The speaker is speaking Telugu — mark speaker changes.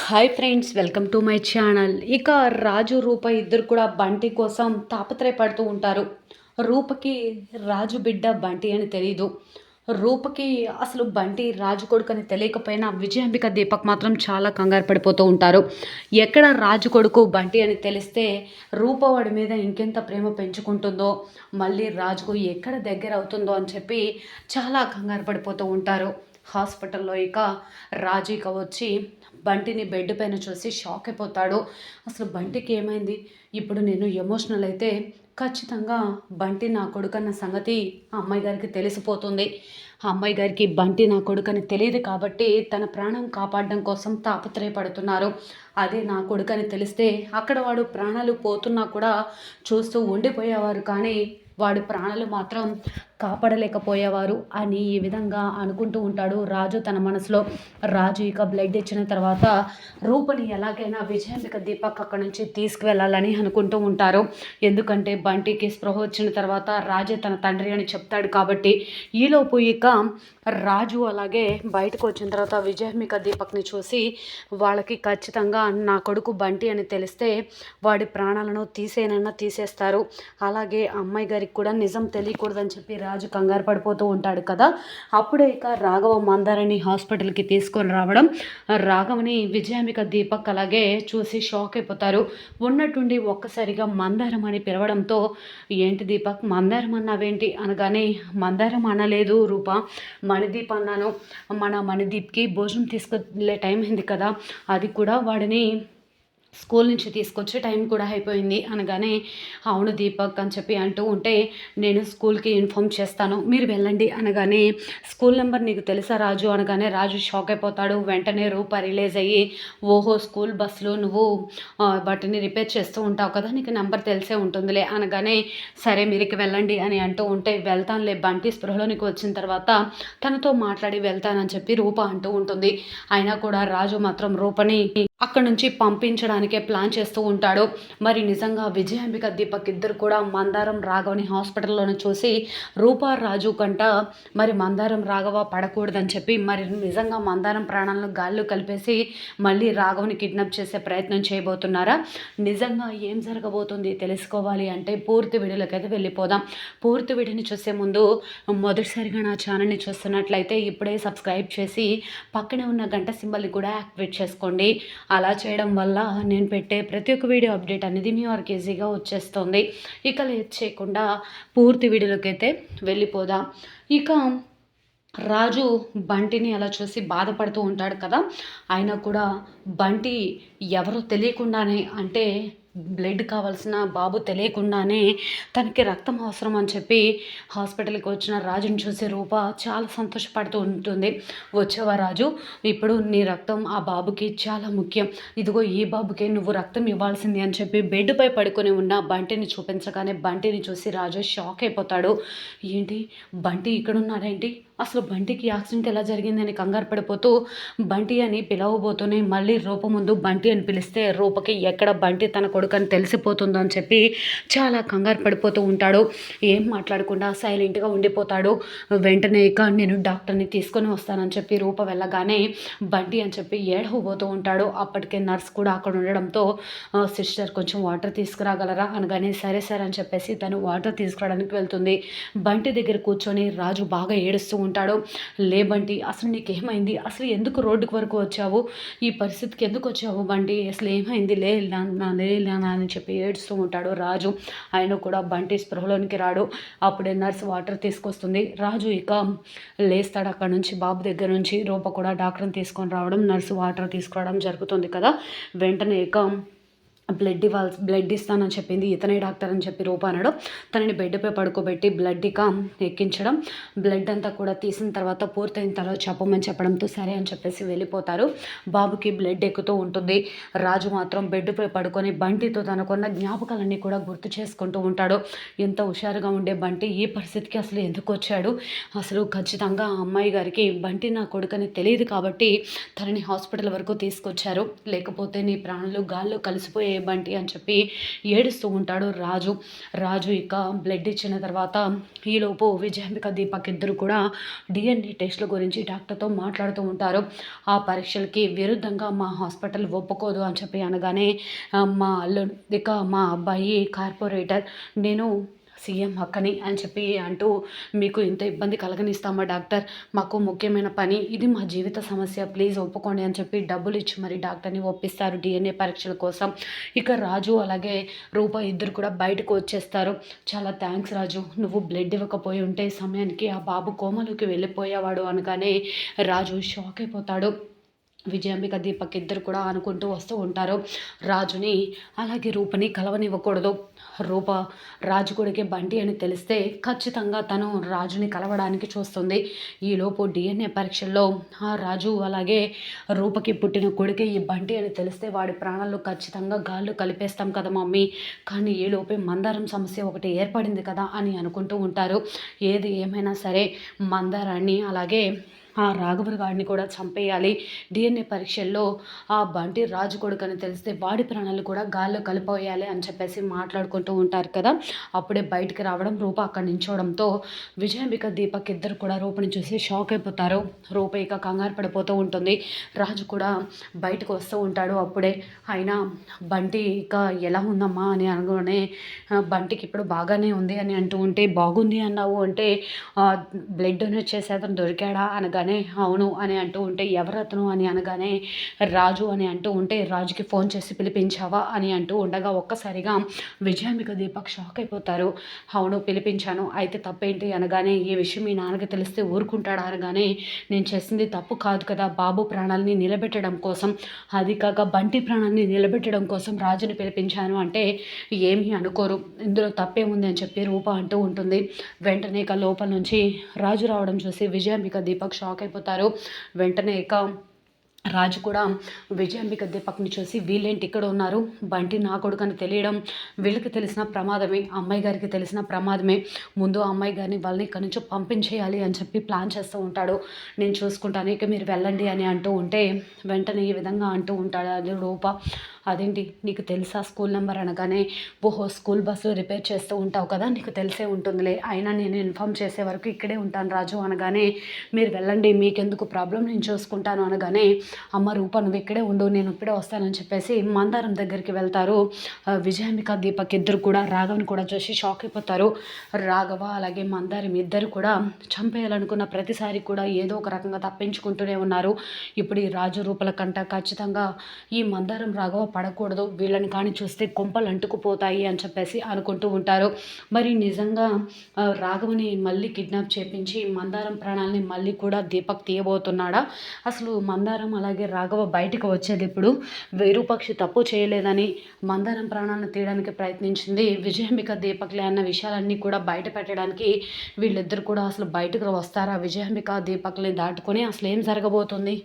Speaker 1: Hi friends welcome to my channel ఇక రాజు రూప ఇద్దరు కూడా బంటి కోసం తాపత్రయపడుతూ ఉంటారు. రూపకి రాజు బిడ్డ బంటి అని తెలియదు రూపకి అసలు బంటి రాజు కొడుకు అని తెలియకపోయినా విజయాంబిక దీపక్ మాత్రం చాలా కంగారు పడిపోతూ ఉంటారు. ఎక్కడ రాజు కొడుకు బంటి అని తెలిస్తే రూప వాడి మీద ఇంకెంత ప్రేమ పెంచుకుంటుందో మళ్ళీ రాజుకు ఎక్కడ దగ్గర అవుతుందో అని చెప్పి చాలా కంగారు పడిపోతూ ఉంటారు. హాస్పిటల్లో ఇక రాజు ఇక వచ్చి బంటిని బెడ్ పైన చూసి షాక్ అయిపోతాడు? అసలు బంటికి ఏమైంది? ఇప్పుడు నేను ఎమోషనల్ అయితే ఖచ్చితంగా బంటి నా కొడుకన్న సంగతి ఆ అమ్మాయి గారికి తెలిసిపోతుంది. ఆ అమ్మాయి గారికి బంటి నా కొడుకని తెలియదు కాబట్టి తన ప్రాణం కాపాడడం కోసం తాపత్రయపడుతున్నారు. అదే నా కొడుకని తెలిస్తే అక్కడ వాడు ప్రాణాలు పోతున్నా కూడా చూస్తూ ఉండిపోయేవారు కానీ వాడి ప్రాణాలు మాత్రం కాపాడలేకపోయేవారు అని ఈ విధంగా అనుకుంటూ ఉంటాడు రాజు తన మనసులో. రాజు ఇక బ్లడ్ ఇచ్చిన తర్వాత రూపని ఎలాగైనా విజయాంబిక దీపక్ అక్కడ నుంచి తీసుకువెళ్ళాలని అనుకుంటూ ఉంటారు. ఎందుకంటే బంటికి స్పృహ వచ్చిన తర్వాత రాజే తన తండ్రి అని చెప్తాడు కాబట్టి ఈలోపు ఇక రాజు అలాగే బయటకు వచ్చిన తర్వాత విజయాంబిక దీపక్ని చూసి వాళ్ళకి ఖచ్చితంగా నా కొడుకు బంటి అని తెలిస్తే వాడి ప్రాణాలను తీసేనన్నా తీసేస్తారు. అలాగే అమ్మాయి గారికి కూడా నిజం తెలియకూడదని చెప్పి రాజు కంగారు పడిపోతూ ఉంటాడు కదా. అప్పుడే ఇక రాఘవ మందారాన్ని హాస్పిటల్కి తీసుకొని రావడం రాఘవని విజయాంబిక దీపక్ అలాగే చూసి షాక్ అయిపోతారు. ఉన్నట్టుండి ఒక్కసారిగా మందారం అని పిలవడంతో ఏంటి దీపక్ మందారం అన్నావేంటి? అనగానే మందారం అనలేదు రూప మణిదీప్ అన్నాను. మన మణిదీప్కి భోజనం తీసుకెళ్ళే టైం అయింది కదా అది కూడా వాడిని స్కూల్ నుంచి తీసుకొచ్చే టైం కూడా అయిపోయింది అనగానే అవును దీపక్ అని చెప్పి అంటూ ఉంటే నేను స్కూల్కి ఇన్ఫామ్ చేస్తాను మీరు వెళ్ళండి అనగానే స్కూల్ నెంబర్ నీకు తెలుసా రాజు? అనగానే రాజు షాక్ అయిపోతాడు వెంటనే రూప రిలీజ్ అయ్యి ఓహో స్కూల్ బస్సులో నువ్వు వాటిని రిపేర్ చేస్తూ ఉంటావు కదా నీకు నెంబర్ తెలిసే ఉంటుందిలే అనగానే సరే మీరికి వెళ్ళండి అని అంటూ ఉంటే వెళ్తానులే బంటి స్పృహలోనికి వచ్చిన తర్వాత తనతో మాట్లాడి వెళ్తానని చెప్పి రూప అంటూ ఉంటుంది. అయినా కూడా రాజు మాత్రం రూపని అక్కడ నుంచి పంపించడానికే ప్లాన్ చేస్తూ ఉంటాడు. మరి నిజంగా విజయాంబిక దీపక్ ఇద్దరు కూడా మందారం రాఘవని హాస్పిటల్లోనే చూసి రూపా రాజు కంట మరి మందారం రాఘవ పడకూడదని చెప్పి మరి నిజంగా మందారం ప్రాణాలను గాల్లో కలిపేసి మళ్ళీ రాఘవని కిడ్నాప్ చేసే ప్రయత్నం చేయబోతున్నారా? నిజంగా ఏం జరగబోతుంది తెలుసుకోవాలి అంటే పూర్తి వీడియోలకైతే వెళ్ళిపోదాం. పూర్తి వీడియోని చూసే ముందు మొదటిసారిగా నా ఛానల్ని చూస్తున్నట్లయితే ఇప్పుడే సబ్స్క్రైబ్ చేసి పక్కనే ఉన్న గంట సింబల్ని కూడా యాక్టివేట్ చేసుకోండి. అలా చేయడం వల్ల నేను పెట్టే ప్రతి ఒక్క వీడియో అప్డేట్ అనేది మీ వరకు ఈజీగా వచ్చేస్తుంది. ఇక లేట్ చేయకుండా పూర్తి వీడియోలోకి అయితే వెళ్ళిపోదాం. ఇక రాజు బంటిని అలా చూసి బాధపడుతూ ఉంటాడు కదా. ఆయన కూడా బంటి ఎవరో తెలియకుండానే అంటే బ్లడ్ కావాల్సిన బాబు తెలియకుండానే తనకి రక్తం అవసరం అని చెప్పి హాస్పిటల్కి వచ్చిన రాజుని చూసి రూప చాలా సంతోషపడుతూ ఉంటుంది. వచ్చేవా రాజు ఇప్పుడు నీ రక్తం ఆ బాబుకి చాలా ముఖ్యం. ఇదిగో ఈ బాబుకే నువ్వు రక్తం ఇవ్వాల్సింది అని చెప్పి బెడ్పై పడుకొని ఉన్న బంటిని చూపించగానే బంటిని చూసి రాజు షాక్ అయిపోతాడు. ఏంటి? బంటి ఇక్కడ ఉన్నారేంటి అసలు బంటికి యాక్సిడెంట్ ఎలా జరిగిందని కంగారు పడిపోతూ బంటి అని పిలవబోతూనే మళ్ళీ రూప ముందు బంటి అని పిలిస్తే రూపకి ఎక్కడ బంటి తన కొడుకు అని తెలిసిపోతుందో అని చెప్పి చాలా కంగారు పడిపోతూ ఉంటాడు. ఏం మాట్లాడకుండా సైలెంట్గా ఉండిపోతాడు. వెంటనే ఇక నేను డాక్టర్ని తీసుకొని వస్తానని చెప్పి రూప వెళ్ళగానే బంటి అని చెప్పి ఏడవబోతూ ఉంటాడు. అప్పటికే నర్స్ కూడా అక్కడ ఉండడంతో సిస్టర్ కొంచెం వాటర్ తీసుకురాగలరా? అనగానే సరే సరే అని చెప్పేసి తను వాటర్ తీసుకురావడానికి వెళ్తుంది. బంటి దగ్గర కూర్చొని రాజు బాగా ఏడుస్తూ ఉంటాడు. లే బంటి అసలు నీకేమైంది? అసలు ఎందుకు రోడ్డుకు వరకు వచ్చావు? ఈ పరిస్థితి పరిస్థితికి ఎందుకు వచ్చావు బండి? అసలు ఏమైంది? లే నా లే అని చెప్పి ఏడుస్తూ ఉంటాడు రాజు. ఆయన కూడా బంటి స్పృహలోనికి రాడు. అప్పుడే నర్స్ వాటర్ తీసుకొస్తుంది. రాజు ఇక లేస్తాడు అక్కడ నుంచి బాబు దగ్గర నుంచి. రూప కూడా డాక్టర్ని తీసుకొని రావడం నర్సు వాటర్ తీసుకురావడం జరుగుతుంది కదా. వెంటనే ఇక బ్లడ్ ఇవ్వాలి బ్లడ్ ఇస్తానని చెప్పింది ఇతనే డాక్టర్ అని చెప్పి రూప అనడం తనని బెడ్పై పడుకోబెట్టి బ్లడ్ ఇక ఎక్కించడం బ్లడ్ అంతా కూడా తీసిన తర్వాత పూర్తయిన తర్వాత చెప్పమని చెప్పడంతో సరే అని చెప్పేసి వెళ్ళిపోతారు. బాబుకి బ్లడ్ ఎక్కుతూ ఉంటుంది. రాజు మాత్రం బెడ్పై పడుకొని బంటితో తనకున్న జ్ఞాపకాలన్నీ కూడా గుర్తు చేసుకుంటూ ఉంటాడు. ఎంత హుషారుగా ఉండే బంటి ఈ పరిస్థితికి అసలు ఎందుకు వచ్చాడు? అసలు ఖచ్చితంగా ఆ అమ్మాయి గారికి బంటి నా కొడుకని తెలియదు కాబట్టి తనని హాస్పిటల్ వరకు తీసుకొచ్చారు. లేకపోతే నీ ప్రాణులు గాల్లో కలిసిపోయే బంటి అని చెప్పి ఏడుస్తూ ఉంటాడు రాజు. రాజు ఇక బ్లడ్ ఇచ్చిన తర్వాత ఈలోపు విజయాంబిక దీపక్ ఇద్దరు కూడా డిఎన్ఏ టెస్ట్ల గురించి డాక్టర్తో మాట్లాడుతూ ఉంటారు. ఆ పరీక్షలకి విరుద్ధంగా మా హాస్పిటల్ ఒప్పుకోదు అని చెప్పి అనగానే మా అల్లు ఇక మా అబ్బాయి కార్పొరేటర్ నేను సీఎం అక్కని అని చెప్పి అంటూ మీకు ఇంత ఇబ్బంది కలగనిస్తామా డాక్టర్? మాకు ముఖ్యమైన పని. ఇది మా జీవిత సమస్య. ప్లీజ్ ఒప్పుకోండి అని చెప్పి డబ్బులు ఇచ్చి మరి డాక్టర్ని ఒప్పిస్తారు డిఎన్ఏ పరీక్షల కోసం. ఇక రాజు అలాగే రూప ఇద్దరు కూడా బయటకు వచ్చేస్తారు. చాలా థ్యాంక్స్ రాజు. నువ్వు బ్లడ్ ఇవ్వకపోయి ఉంటే సమయానికి ఆ బాబు కోమలోకి వెళ్ళిపోయేవాడు అనగానే రాజు షాక్ అయిపోతాడు. విజయాంబిక దీపక్ ఇద్దరు కూడా అనుకుంటూ వస్తూ ఉంటారు. రాజుని అలాగే రూపని కలవనివ్వకూడదు. రూప రాజు కొడుకే బంటి అని తెలిస్తే ఖచ్చితంగా తను రాజుని కలవడానికి చూస్తుంది. ఈలోపు డిఎన్ఏ పరీక్షల్లో ఆ రాజు అలాగే రూపకి పుట్టిన కొడుకే ఈ బంటి అని తెలిస్తే వాడి ప్రాణాలు ఖచ్చితంగా గాళ్ళు కలిపేస్తాం కదా మమ్మీ. కానీ ఈలోపే మందారం సమస్య ఒకటి ఏర్పడింది కదా అని అనుకుంటూ ఉంటారు. ఏది ఏమైనా సరే మందారాన్ని అలాగే ఆ రాఘవర్ గారిని కూడా చంపేయాలి. డిఎన్ఏ పరీక్షల్లో ఆ బంటి రాజు కొడుకు అని తెలిస్తే వాడి ప్రాణాలు కూడా గాల్లో కలిపోయాలి అని చెప్పేసి మాట్లాడుకుంటూ ఉంటారు కదా. అప్పుడే బయటికి రావడం రూప అక్కడ నించోవడంతో విజయాంబిక దీపక్ ఇద్దరు కూడా రూపని చూసి షాక్ అయిపోతారు. రూప ఇక కంగారు పడిపోతూ ఉంటుంది. రాజు కూడా బయటకు వస్తూ ఉంటాడు అప్పుడే. అయినా బంటి ఇక ఎలా ఉందమ్మా అని అనగానే బంటికి ఇప్పుడు బాగానే ఉంది అని అంటూ ఉంటే బాగుంది అన్నావు అంటే బ్లడ్ డొనేట్ చేసే అతను దొరికాడా అనగానే అవును అని అంటూ ఉంటే ఎవరతను? అని అనగానే రాజు అని అంటూ ఉంటే రాజుకి ఫోన్ చేసి పిలిపించావా? అని అంటూ ఉండగా ఒక్కసారిగా విజయామిక దీపక్ షాక్ అయిపోతారు. అవును పిలిపించాను. అయితే తప్పేంటి? అనగానే ఈ విషయం మీ నాన్నకి తెలిస్తే ఊరుకుంటాడా? అనగానే నేను చేసింది తప్పు కాదు కదా. బాబు ప్రాణాలని నిలబెట్టడం కోసం అది కాక బంటి ప్రాణాన్ని నిలబెట్టడం కోసం రాజుని పిలిపించాను. అంటే ఏమీ అనుకోరు. ఇందులో తప్పేముంది? అని చెప్పి రూప అంటూ ఉంటుంది. వెంటనే ఇక లోపల నుంచి రాజు రావడం చూసి విజయామిక దీపక్ షాక్ అయిపోతారు వెంటనే ఇక రాజు కూడా విజయాంబిక దీపక్ని చూసి వీళ్ళేంటి ఇక్కడ ఉన్నారు? బంటి నా కొడుకు అని తెలియడం వీళ్ళకి తెలిసిన ప్రమాదమే అమ్మాయి గారికి తెలిసిన ప్రమాదమే. ముందు ఆ అమ్మాయి గారిని వాళ్ళని ఇక్కడి నుంచి పంపించేయాలి అని చెప్పి ప్లాన్ చేస్తూ ఉంటాడు. నేను చూసుకుంటాను ఇక మీరు వెళ్ళండి అని అంటూ ఉంటే వెంటనే ఈ విధంగా అంటూ ఉంటాడు అది రూప. అదేంటి నీకు తెలుసా స్కూల్ నెంబర్ అనగానే ఓహో స్కూల్ బస్సు రిపేర్ చేస్తూ ఉంటావు కదా నీకు తెలిసే ఉంటుందిలే. అయినా నేను ఇన్ఫామ్ చేసే వరకు ఇక్కడే ఉంటాను రాజు అనగానే మీరు వెళ్ళండి మీకెందుకు ప్రాబ్లం నేను చూసుకుంటాను అనగానే అమ్మ రూప నువ్వు ఇక్కడే ఉండు నేను ఇప్పుడే వస్తానని చెప్పేసి మందారం దగ్గరికి వెళ్తారు. విజయాంబిక దీపక్ ఇద్దరు కూడా రాఘవని కూడా చూసి షాక్ అయిపోతారు. రాఘవ అలాగే మందారం ఇద్దరు కూడా చంపేయాలనుకున్న ప్రతిసారి కూడా ఏదో ఒక రకంగా తప్పించుకుంటూనే ఉన్నారు. ఇప్పుడు ఈ రాజు రూపల కంట ఖచ్చితంగా ఈ మందారం రాఘవ పడకూడదు వీళ్ళని కానీ చూస్తే కొంపలు అంటుకుపోతాయి అని చెప్పేసి అనుకుంటూ ఉంటారు. మరి నిజంగా రాఘవని మళ్ళీ కిడ్నాప్ చేపించి మందారం ప్రాణాలని మళ్ళీ కూడా దీపక్ తీయబోతున్నాడా? అసలు మందారం అలాగే రాఘవ బయటకు వచ్చేది ఇప్పుడు వేరుపక్షి తప్పు చేయలేదని మందారం ప్రాణాలను తీయడానికి ప్రయత్నించింది విజయాంబిక దీపక్లే అన్న విషయాలన్నీ కూడా బయట పెట్టడానికి వీళ్ళిద్దరు కూడా అసలు బయటకు వస్తారా? విజయాంబిక దీపక్ని దాటుకొని అసలు ఏం జరగబోతుంది?